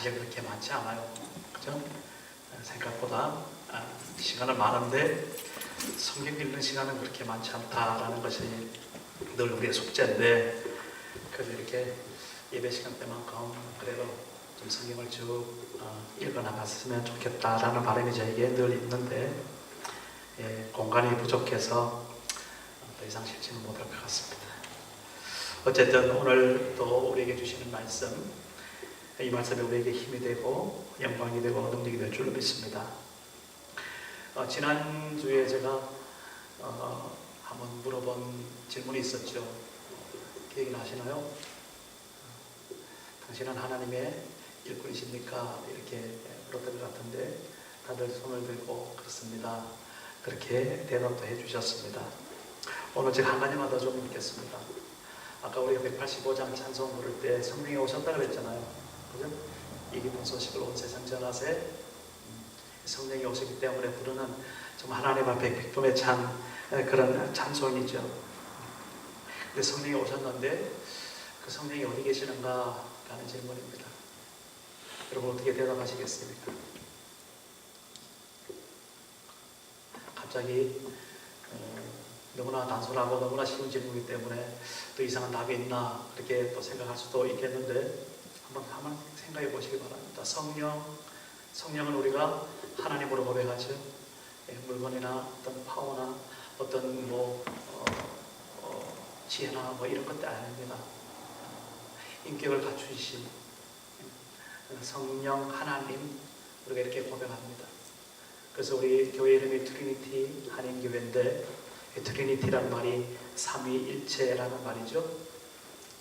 사실 그렇게 많지 않아요. 그죠? 어, 생각보다 아, 시간은 많은데 성경 읽는 시간은 그렇게 많지 않다라는 것이 늘 우리의 숙제인데 그래서 이렇게 예배 시간 때만큼 그래도 좀 성경을 쭉 어, 읽어나갔으면 좋겠다라는 바람이 저에게 늘 있는데 예, 공간이 부족해서 더 이상 실천을 못할 것 같습니다. 어쨌든 오늘 또 우리에게 주시는 말씀 이 말씀이 우리에게 힘이 되고 영광이 되고 능력이 될 줄로 믿습니다. 어, 지난주에 제가 어, 한번 물어본 질문이 있었죠. 기억이 나시나요? 당신은 하나님의 일꾼이십니까? 이렇게 물었던 것 같은데 다들 손을 들고 그렇습니다. 그렇게 대답도 해주셨습니다. 오늘 제가 한 가지만 더 좀 묻겠습니다. 아까 우리가 185장 찬송 부를 때 성령이 오셨다 그랬잖아요. 그죠? 이 기쁜 소식을 온 세상 전하세 음, 성령이 오시기 때문에 부르는 정말 하나님 앞에 기쁨에 찬 그런 찬송이죠. 근데 성령이 오셨는데 그 성령이 어디 계시는가 라는 질문입니다. 여러분 어떻게 대답하시겠습니까? 갑자기 어, 너무나 단순하고 너무나 쉬운 질문이기 때문에 또 이상한 답이 있나 그렇게 또 생각할 수도 있겠는데 한번 한번 생각해 보시기 바랍니다. 성령, 성령은 우리가 하나님으로 고백하죠. 예, 물건이나 어떤 파워나 어떤 뭐 어, 어, 지혜나 뭐 이런 것들 아닙니다. 인격을 갖추신 성령 하나님 우리가 이렇게 고백합니다. 그래서 우리 교회 이름이 트리니티 한인교회인데 이 트리니티라는 말이 삼위일체라는 말이죠.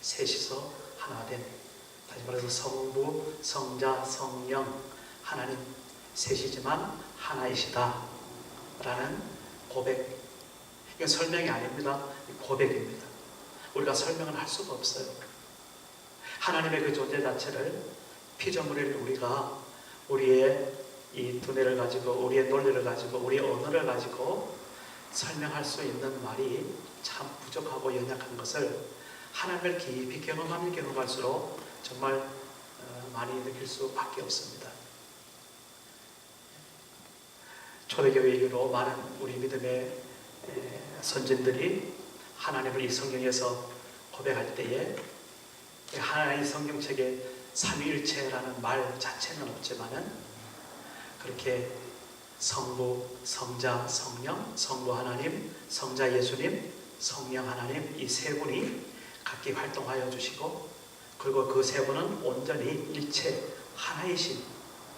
셋이서 하나 된 다시 말해서 성부, 성자, 성령 하나님 셋이지만 하나이시다 라는 고백 이건 설명이 아닙니다. 고백입니다. 우리가 설명을 할 수가 없어요. 하나님의 그 존재 자체를 피조물일 우리가 우리의 이 두뇌를 가지고 우리의 논리를 가지고 우리의 언어를 가지고 설명할 수 있는 말이 참 부족하고 연약한 것을 하나님을 깊이 경험하면 경험할수록 정말 어, 많이 느낄 수밖에 없습니다. 초대교회 이후로 많은 우리 믿음의 선진들이 하나님을 이 성경에서 고백할 때에 하나의 성경책에 삼위일체라는 말 자체는 없지만은 그렇게 성부, 성자, 성령, 성부 하나님, 성자 예수님, 성령 하나님 이 세 분이 각기 활동하여 주시고 그리고 그 세 분은 온전히 일체 하나이신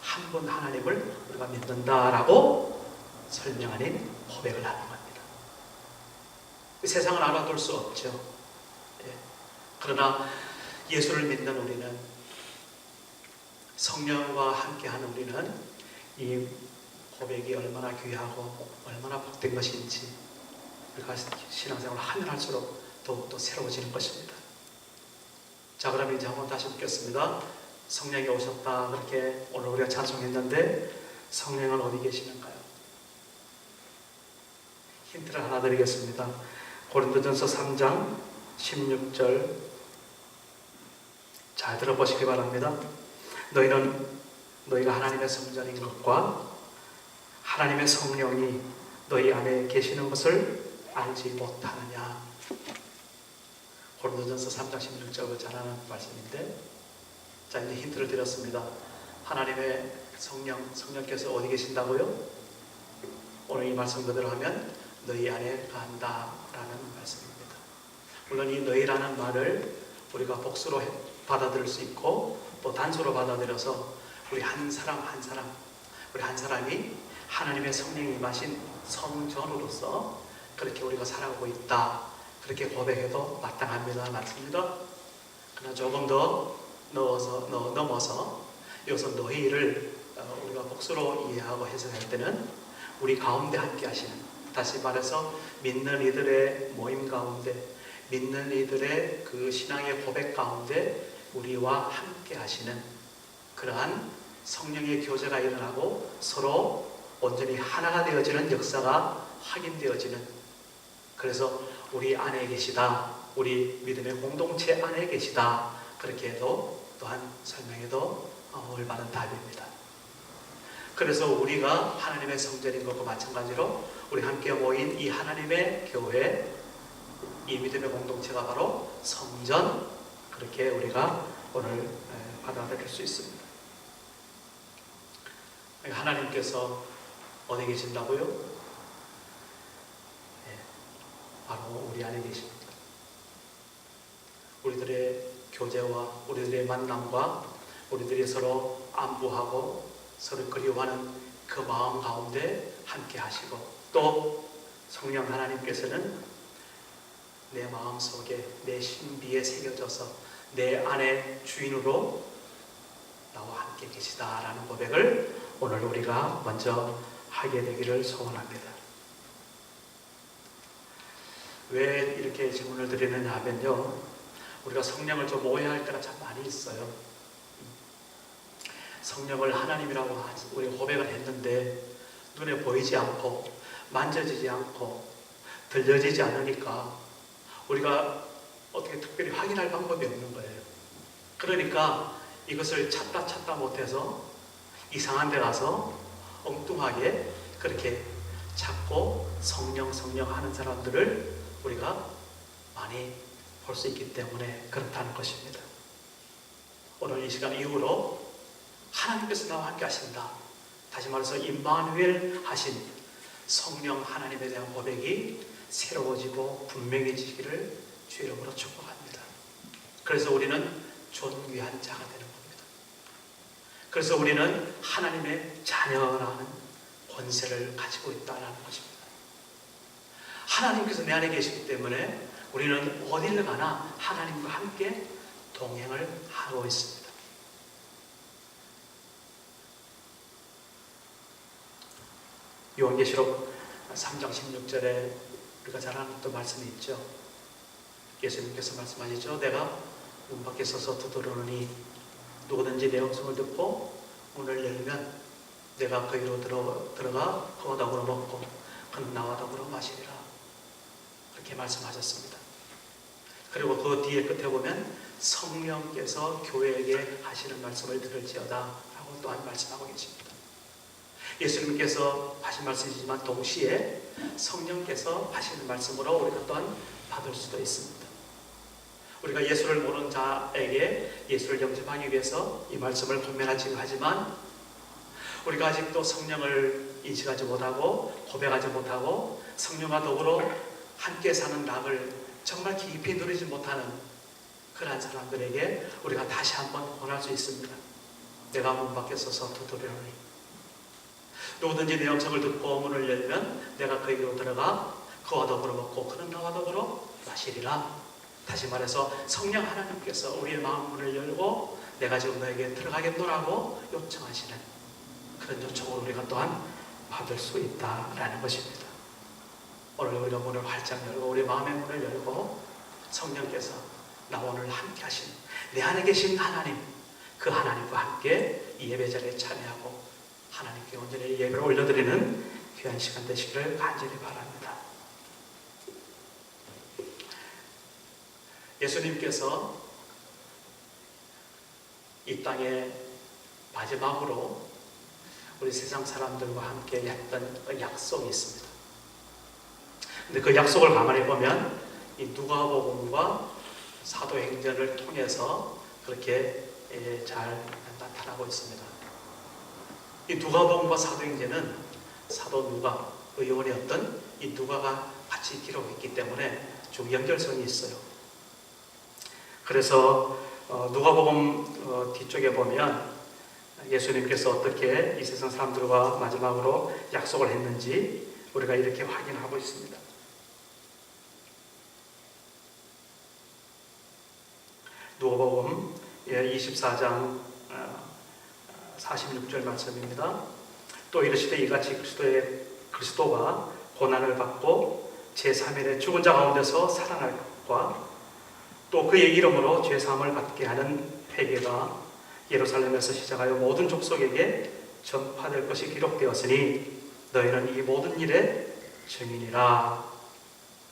한 분 하나님을 우리가 믿는다라고 설명하는 고백을 하는 겁니다. 세상을 알아둘 수 없죠. 예. 그러나 예수를 믿는 우리는 성령과 함께하는 우리는 이 고백이 얼마나 귀하고 얼마나 복된 것인지 우리가 신앙생활을 하면 할수록 더욱더 새로워지는 것입니다. 자 그럼 이제 한번 다시 묻겠습니다. 성령이 오셨다 그렇게 오늘 우리가 찬송했는데 성령은 어디 계시는가요? 힌트를 하나 드리겠습니다. 고린도전서 3장 16절 잘 들어보시기 바랍니다. 너희는 너희가 하나님의 성전인 것과 하나님의 성령이 너희 안에 계시는 것을 알지 못하느냐. 고린도전서 3장 16절을 잘 아는 말씀인데 자 이제 힌트를 드렸습니다. 하나님의 성령, 성령께서 어디 계신다고요? 오늘 이 말씀 그대로 하면 너희 안에 간다라는 말씀입니다. 물론 이 너희라는 말을 우리가 복수로 받아들일 수 있고 또 단수로 받아들여서 우리 한 사람 한 사람 우리 한 사람이 하나님의 성령이 임하신 성전으로서 그렇게 우리가 살아가고 있다 그렇게 고백해도 마땅합니다. 맞습니다. 그러나 조금 더 넣어서 넣, 넘어서 여기서 너희를 어, 우리가 복수로 이해하고 해석할 때는 우리 가운데 함께 하시는 다시 말해서 믿는 이들의 모임 가운데 믿는 이들의 그 신앙의 고백 가운데 우리와 함께 하시는 그러한 성령의 교제가 일어나고 서로 온전히 하나가 되어지는 역사가 확인되어지는 그래서 우리 안에 계시다 우리 믿음의 공동체 안에 계시다 그렇게 해도 또한 설명해도 어, 올바른 답입니다. 그래서 우리가 하나님의 성전인 것과 마찬가지로 우리 함께 모인 이 하나님의 교회 이 믿음의 공동체가 바로 성전 그렇게 우리가 오늘 에, 받아들일 수 있습니다. 하나님께서 어디 계신다고요? 네, 바로 우리 안에 계십니다. 우리들의 교제와 우리들의 만남과 우리들이 서로 안부하고 서로 그리워하는 그 마음 가운데 함께 하시고 또 성령 하나님께서는 내 마음 속에 내 신비에 새겨져서 내 안에 주인으로 나와 함께 계시다라는 고백을 오늘 우리가 먼저 하게 되기를 소원합니다. 왜 이렇게 질문을 드리느냐 하면요. 우리가 성령을 좀 오해할 때가 참 많이 있어요. 성령을 하나님이라고 우리 고백을 했는데 눈에 보이지 않고 만져지지 않고 들려지지 않으니까 우리가 어떻게 특별히 확인할 방법이 없는 거예요. 그러니까 이것을 찾다 찾다 못해서 이상한 데 가서 엉뚱하게 그렇게 찾고 성령 성령 하는 사람들을 우리가 많이 볼 수 있기 때문에 그렇다는 것입니다. 오늘 이 시간 이후로 하나님께서 나와 함께 하신다. 다시 말해서 임마누엘 하신 성령 하나님에 대한 고백이 새로워지고 분명해지기를 주 이름으로 축복합니다. 그래서 우리는 존귀한 자가 되는 겁니다. 그래서 우리는 하나님의 자녀라는 권세를 가지고 있다는 것입니다. 하나님께서 내 안에 계시기 때문에 우리는 어디를 가나 하나님과 함께 동행을 하고 있습니다. 요한계시록 3장 16절에 우리가 잘 아는 또 말씀이 있죠. 예수님께서 말씀하시죠. 내가 문 밖에 서서 두드러느니 누구든지 내 음성을 듣고 문을 열면 내가 거기로 들어, 들어가 그와 더불어 먹고 그는 나와 더불어 마시리라. 그렇게 말씀하셨습니다. 그리고 그 뒤에 끝에 보면 성령께서 교회에게 하시는 말씀을 들을지어다 라고 또한 말씀하고 계십니다. 예수님께서 하신 말씀이지만 동시에 성령께서 하시는 말씀으로 우리가 또한 받을 수도 있습니다. 우리가 예수를 모르는 자에게 예수를 영접하기 위해서 이 말씀을 공면하지 하지만 우리가 아직도 성령을 인식하지 못하고 고백하지 못하고 성령과 더불어 함께 사는 낙을 정말 깊이 누리지 못하는 그러한 사람들에게 우리가 다시 한번 권할 수 있습니다. 내가 문 밖에 서서 두드려오니 누구든지 내 음성을 듣고 문을 열면 내가 그에게로 들어가 그와 더불어 먹고 그는 나와 더불어 마시리라. 다시 말해서 성령 하나님께서 우리의 마음 문을 열고 내가 지금 너에게 들어가겠노라고 요청하시는 그런 요청을 우리가 또한 받을 수 있다라는 것입니다. 우리가 문을 활짝 열고 우리 마음의 문을 열고 성령께서 나 오늘 함께 하신 내 안에 계신 하나님 그 하나님과 함께 이 예배 자리에 참여하고 하나님께 온전히 예배를 올려드리는 귀한 시간 되시기를 간절히 바랍니다. 예수님께서 이 땅에 마지막으로 우리 세상 사람들과 함께 했던 그 약속이 있습니다. 근데 그 약속을 가만히 보면 이 누가복음과 사도행전을 통해서 그렇게 예, 잘 나타나고 있습니다. 이 누가복음과 사도행전은 사도 누가 의원이었던 이 누가가 같이 기록했기 때문에 좀 연결성이 있어요. 그래서 어, 누가복음 어, 뒤쪽에 보면 예수님께서 어떻게 이 세상 사람들과 마지막으로 약속을 했는지 우리가 이렇게 확인하고 있습니다. 누가복음 24장 46절 말씀입니다. 또 이르시되 이같이 그리스도의 그리스도가 고난을 받고 제3일에 죽은 자 가운데서 살아날 것과 또 그의 이름으로 죄 사함을 받게 하는 회개가 예루살렘에서 시작하여 모든 족속에게 전파될 것이 기록되었으니 너희는 이 모든 일의 증인이라.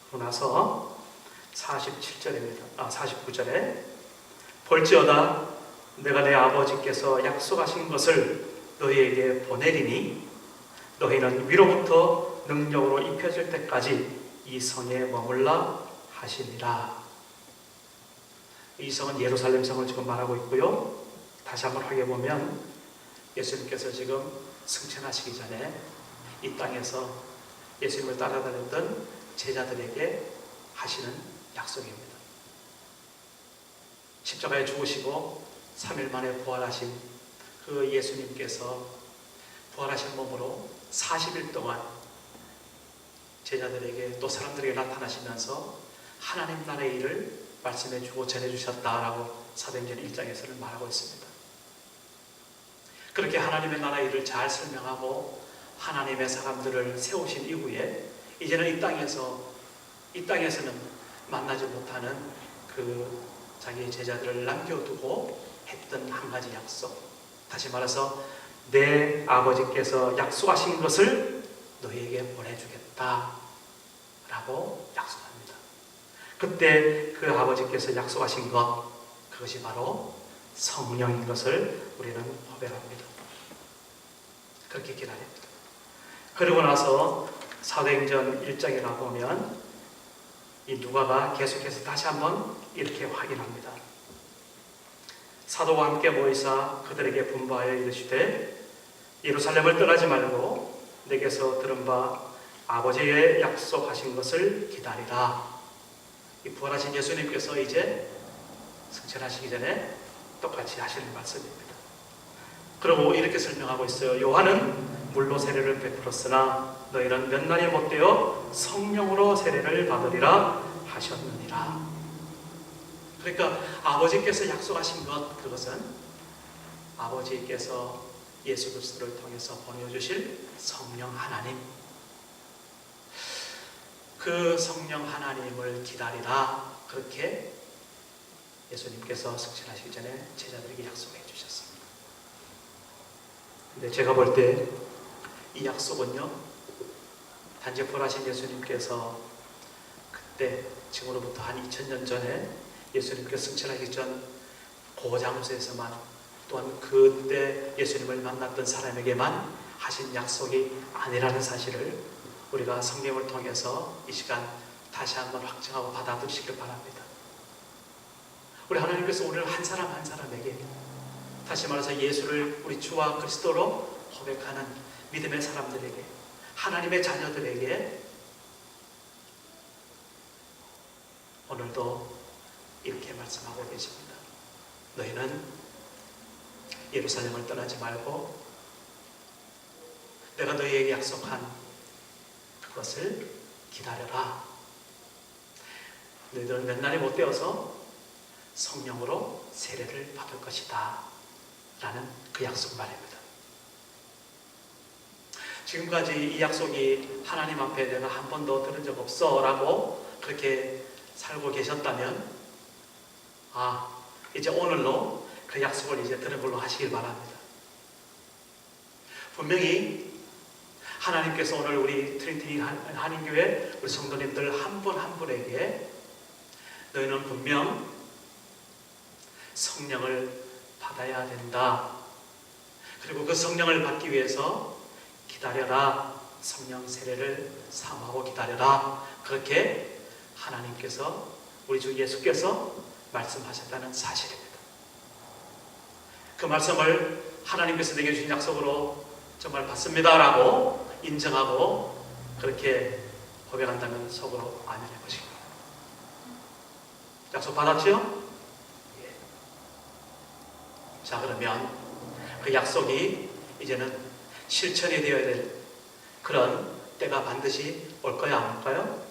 그러고 나서 47절입니다. 아 49절에 볼지어다 내가 내 아버지께서 약속하신 것을 너희에게 보내리니 너희는 위로부터 능력으로 입혀질 때까지 이 성에 머물라 하시니라. 이 성은 예루살렘 성을 지금 말하고 있고요. 다시 한번 확인해 보면 예수님께서 지금 승천하시기 전에 이 땅에서 예수님을 따라다녔던 제자들에게 하시는 약속입니다. 십자가에 죽으시고 3일 만에 부활하신 그 예수님께서 부활하신 몸으로 40일 동안 제자들에게 또 사람들에게 나타나시면서 하나님 나라의 일을 말씀해 주고 전해 주셨다라고 사도행전 1장에서는 말하고 있습니다. 그렇게 하나님의 나라의 일을 잘 설명하고 하나님의 사람들을 세우신 이후에 이제는 이 땅에서 이 땅에서는 만나지 못하는 그 자기의 제자들을 남겨두고 했던 한 가지 약속. 다시 말해서 내 아버지께서 약속하신 것을 너희에게 보내주겠다. 라고 약속합니다. 그때 그 아버지께서 약속하신 것, 그것이 바로 성령인 것을 우리는 고백합니다. 그렇게 기다립니다. 그러고 나서 사도행전 1장에 가보면 이 누가가 계속해서 다시 한번 이렇게 확인합니다. 사도와 함께 모이사 그들에게 분부하여 이르시되 예루살렘을 떠나지 말고 내게서 들은 바 아버지의 약속하신 것을 기다리라. 이 부활하신 예수님께서 이제 승천하시기 전에 똑같이 하시는 말씀입니다. 그리고 이렇게 설명하고 있어요. 요한은 물로 세례를 베풀었으나 너희는 몇 날이 못되어 성령으로 세례를 받으리라 하셨느니라. 그러니까 아버지께서 약속하신 것 그것은 아버지께서 예수 그리스도를 통해서 보내주실 성령 하나님 그 성령 하나님을 기다리라 그렇게 예수님께서 승천하시기 전에 제자들에게 약속해 주셨습니다. 근데 제가 볼 때 이 약속은요 단지 부활하신 예수님께서 그때 지금으로부터 한 2000년 전에 예수님께서 승천하기 전 고장소에서만 또한 그때 예수님을 만났던 사람에게만 하신 약속이 아니라는 사실을 우리가 성경을 통해서 이 시간 다시 한번 확증하고 받아들이시길 바랍니다. 우리 하나님께서 오늘 한 사람 한 사람에게 다시 말해서 예수를 우리 주와 그리스도로 고백하는 믿음의 사람들에게 하나님의 자녀들에게 오늘도 이렇게 말씀하고 계십니다. 너희는 예루살렘을 떠나지 말고 내가 너희에게 약속한 그것을 기다려라. 너희들은 몇 날이 못 되어서 성령으로 세례를 받을 것이다. 라는 그 약속 말입니다. 지금까지 이 약속이 하나님 앞에 내가 한 번도 들은 적 없어 라고 그렇게 살고 계셨다면 아 이제 오늘로 그 약속을 이제 들은 걸로 하시길 바랍니다. 분명히 하나님께서 오늘 우리 트리티 한인교회 우리 성도님들 한 분한 분에게 너희는 분명 성령을 받아야 된다. 그리고 그 성령을 받기 위해서 기다려라. 성령 세례를 사모하고 기다려라. 그렇게 하나님께서 우리 주 예수께서 말씀하셨다는 사실입니다. 그 말씀을 하나님께서 내게 주신 약속으로 정말 받습니다라고 인정하고 그렇게 고백한다면 속으로 아멘해 보시기 약속 받았죠? 예. 자 그러면 그 약속이 이제는 실천이 되어야 될 그런 때가 반드시 올 거야 안 올까요?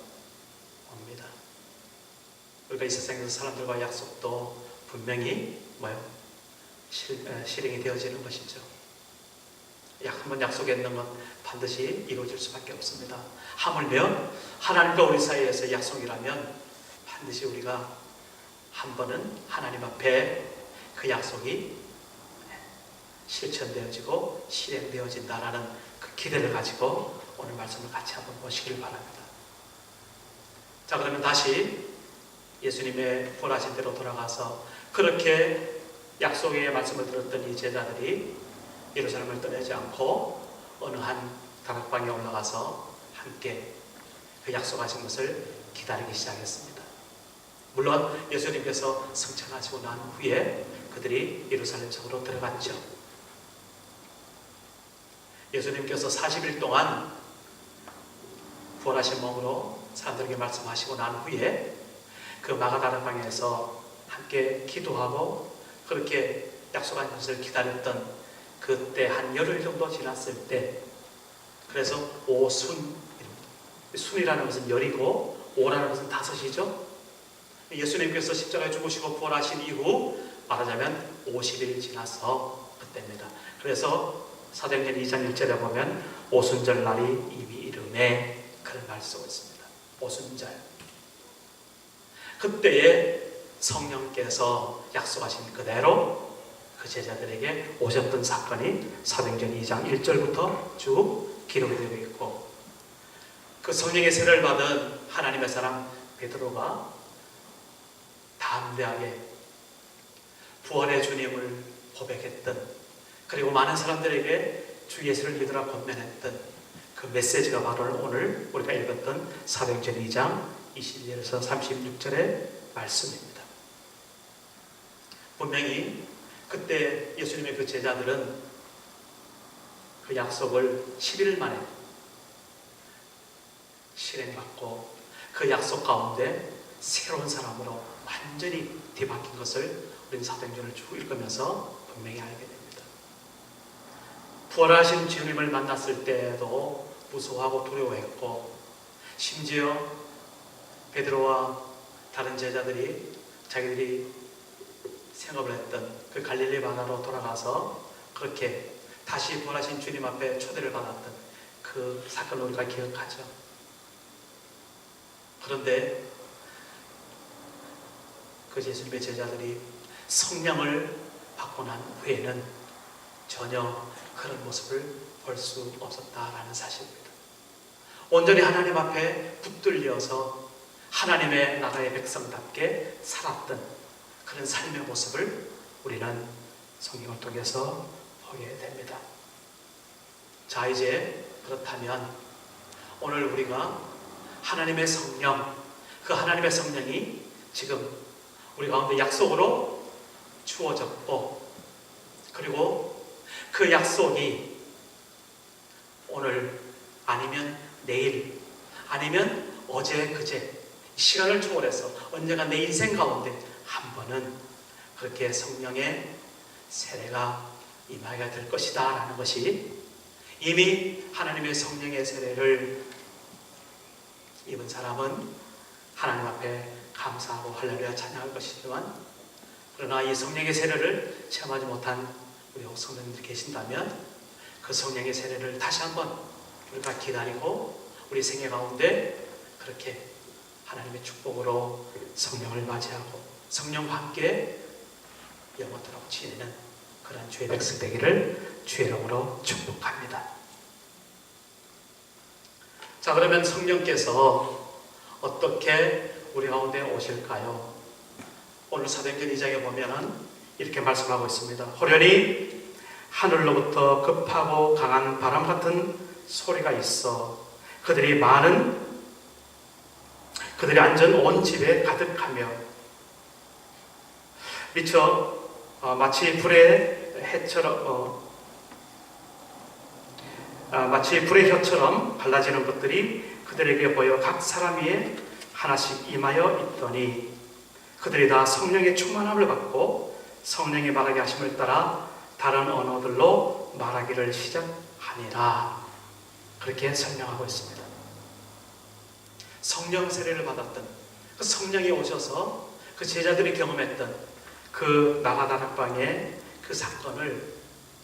우리가 이 세상에서 사람들과 약속도 분명히 뭐요? 실, 실행이 되어지는 것이죠. 약한번 약속했는 건 반드시 이루어질 수밖에 없습니다. 하물며 하나님과 우리 사이에서 약속이라면 반드시 우리가 한 번은 하나님 앞에 그 약속이 실천되어지고 실행되어진다라는 그 기대를 가지고 오늘 말씀을 같이 한번 보시길 바랍니다. 자 그러면 다시 예수님의 보라신 대로 돌아가서 그렇게 약속의 말씀을 들었던 이 제자들이 예루살렘을 떠나지 않고 어느 한 다락방에 올라가서 함께 그 약속하신 것을 기다리기 시작했습니다. 물론 예수님께서 승천하시고 난 후에 그들이 예루살렘 성으로 들어갔죠. 예수님께서 40일 동안 부활하신 몸으로 사람들에게 말씀하시고 난 후에 그 마가다락방에서 함께 기도하고 그렇게 약속한 것을 기다렸던 그때 한 열흘 정도 지났을 때 그래서 오순 순이라는 것은 열이고 오라는 것은 다섯이죠. 예수님께서 십자가에 죽으시고 부활하신 이후 말하자면 50일 지나서 그때입니다. 그래서 사도행전 2장 1절에 보면 오순절 날이 이미 이름에 그런 말을 쓰고 있습니다. 오순절. 그때에 성령께서 약속하신 그대로 그 제자들에게 오셨던 사건이 사도행전 2장 1절부터 쭉 기록이 되고 있고 그 성령의 세례를 받은 하나님의 사람 베드로가 담대하게 부활의 주님을 고백했던 그리고 많은 사람들에게 주 예수를 믿으라 권면했던 그 메시지가 바로 오늘 우리가 읽었던 사도행전 2장 21절에서 36절의 말씀입니다. 분명히 그때 예수님의 그 제자들은 그 약속을 10일 만에 실행받고 그 약속 가운데 새로운 사람으로 완전히 뒤바뀐 것을 우리는 사도행전을 쭉 읽으면서 분명히 알게 됩니다. 부활하신 주님을 만났을 때도 무서워하고 두려워했고 심지어 베드로와 다른 제자들이 자기들이 생업을 했던 그 갈릴리 바다로 돌아가서 그렇게 다시 부활하신 주님 앞에 초대를 받았던 그 사건을 우리가 기억하죠. 그런데 그 예수님의 제자들이 성령을 받고 난 후에는 전혀 그런 모습을 볼 수 없었다라는 사실입니다. 온전히 하나님 앞에 붙들려서 하나님의 나라의 백성답게 살았던 그런 삶의 모습을 우리는 성경을 통해서 보게 됩니다. 자, 이제 그렇다면 오늘 우리가 하나님의 성령, 그 하나님의 성령이 지금 우리 가운데 약속으로 주어졌고, 그리고 그 약속이 오늘 아니면 내일, 아니면 어제, 그제, 시간을 초월해서 언젠가 내 인생 가운데 한 번은 그렇게 성령의 세례가 임하게 될 것이다 라는 것이 이미 하나님의 성령의 세례를 입은 사람은 하나님 앞에 감사하고 할렐루야 찬양할 것이지만 그러나 이 성령의 세례를 체험하지 못한 우리 성도님들이 계신다면 그 성령의 세례를 다시 한번 우리가 기다리고 우리 생애 가운데 그렇게 하나님의 축복으로 성령을 맞이하고 성령과 함께 영원토록 지내는 그런 주의 백성 되기를 주의 이름으로 축복합니다. 자 그러면 성령께서 어떻게 우리 가운데 오실까요? 오늘 사도행전 2장에 보면은 이렇게 말씀하고 있습니다. 호련히 하늘로부터 급하고 강한 바람 같은 소리가 있어 그들이 많은 그들이 앉은 온 집에 가득하며 미처 어, 마치 불의 해처럼 어, 아, 마치 불의 혀처럼 발라지는 것들이 그들에게 보여 각 사람 위에 하나씩 임하여 있더니 그들이 다 성령의 충만함을 받고 성령의 말하게 하심을 따라 다른 언어들로 말하기를 시작하니라 그렇게 설명하고 있습니다. 성령 세례를 받았던 그 성령이 오셔서 그 제자들이 경험했던 그 나가 다락방의 그 사건을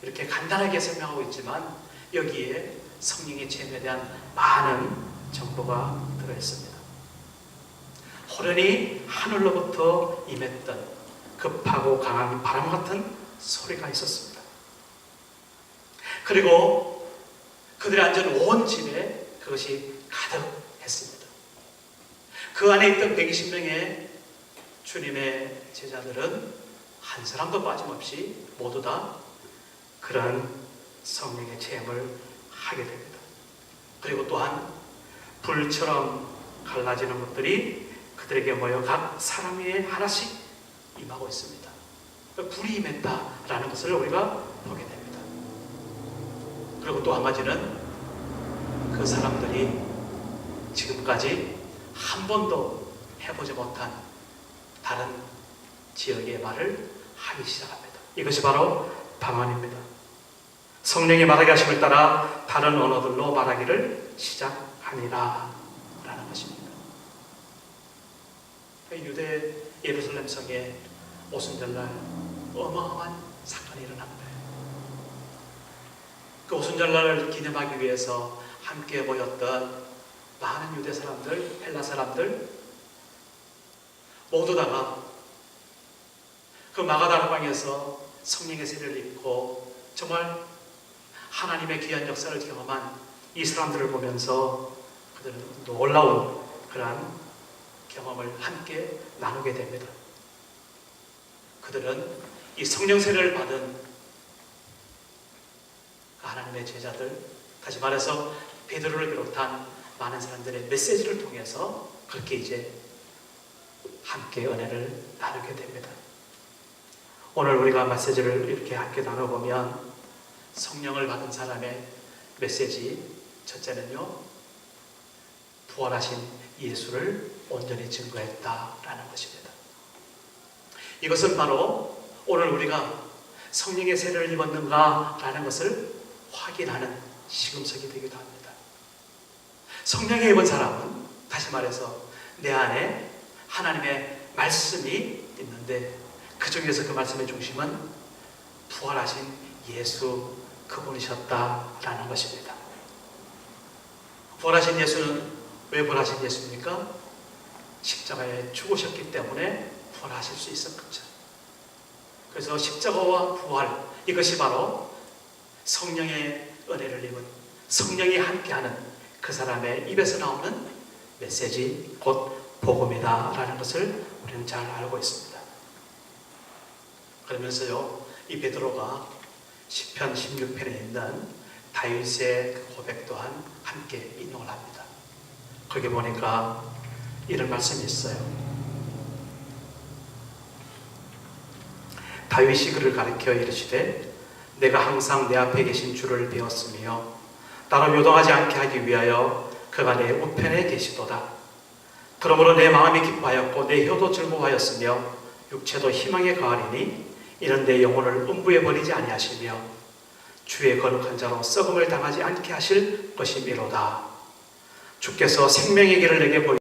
이렇게 간단하게 설명하고 있지만 여기에 성령의 체험에 대한 많은 정보가 들어있습니다. 호련히 하늘로부터 임했던 급하고 강한 바람 같은 소리가 있었습니다. 그리고 그들이 앉은 온 집에 그것이 가득했습니다. 그 안에 있던 120명의 주님의 제자들은 한 사람도 빠짐없이 모두 다 그런 성령의 체험을 하게 됩니다. 그리고 또한 불처럼 갈라지는 것들이 그들에게 모여 각 사람 위에 하나씩 임하고 있습니다. 불이 임했다라는 것을 우리가 보게 됩니다. 그리고 또 한 가지는 그 사람들이 지금까지 한 번도 해보지 못한 다른 지역의 말을 하기 시작합니다. 이것이 바로 방언입니다. 성령의 말하게 하심을 따라 다른 언어들로 말하기를 시작하니라 라는 것입니다. 유대 예루살렘 성에 오순절날 어마어마한 사건이 일어납니다. 그 오순절날을 기념하기 위해서 함께 모였던 많은 유대 사람들, 헬라 사람들 모두 다가 그 마가다락방에서 성령의 세례를 입고 정말 하나님의 귀한 역사를 경험한 이 사람들을 보면서 그들은 놀라운 그러한 경험을 함께 나누게 됩니다. 그들은 이 성령 세례를 받은 그 하나님의 제자들, 다시 말해서 베드로를 비롯한 많은 사람들의 메시지를 통해서 그렇게 이제 함께 은혜를 나누게 됩니다. 오늘 우리가 메시지를 이렇게 함께 나눠보면 성령을 받은 사람의 메시지 첫째는요 부활하신 예수를 온전히 증거했다라는 것입니다. 이것은 바로 오늘 우리가 성령의 세례를 입었는가라는 것을 확인하는 시금석이 되기도 합니다. 성령에 입은 사람은 다시 말해서 내 안에 하나님의 말씀이 있는데 그 중에서 그 말씀의 중심은 부활하신 예수 그분이셨다라는 것입니다. 부활하신 예수는 왜 부활하신 예수입니까? 십자가에 죽으셨기 때문에 부활하실 수 있었겠죠. 그래서 십자가와 부활 이것이 바로 성령의 은혜를 입은 성령이 함께하는 그 사람의 입에서 나오는 메시지 곧 복음이다라는 것을 우리는 잘 알고 있습니다. 그러면서요 이 베드로가 시편 16편에 있는 다윗의 그 고백 또한 함께 인용을 합니다. 거기 보니까 이런 말씀이 있어요. 다윗이 그를 가리켜 이르시되 내가 항상 내 앞에 계신 주를 배웠으며 나로 요동하지 않게 하기 위하여 그가 내 우편에 계시도다. 그러므로 내 마음이 기뻐하였고 내 혀도 즐거워하였으며 육체도 희망에 가하리니 이는 내 영혼을 음부에 버리지 아니하시며 주의 거룩한 자로 썩음을 당하지 않게 하실 것이미로다. 주께서 생명의 길을 내게 보이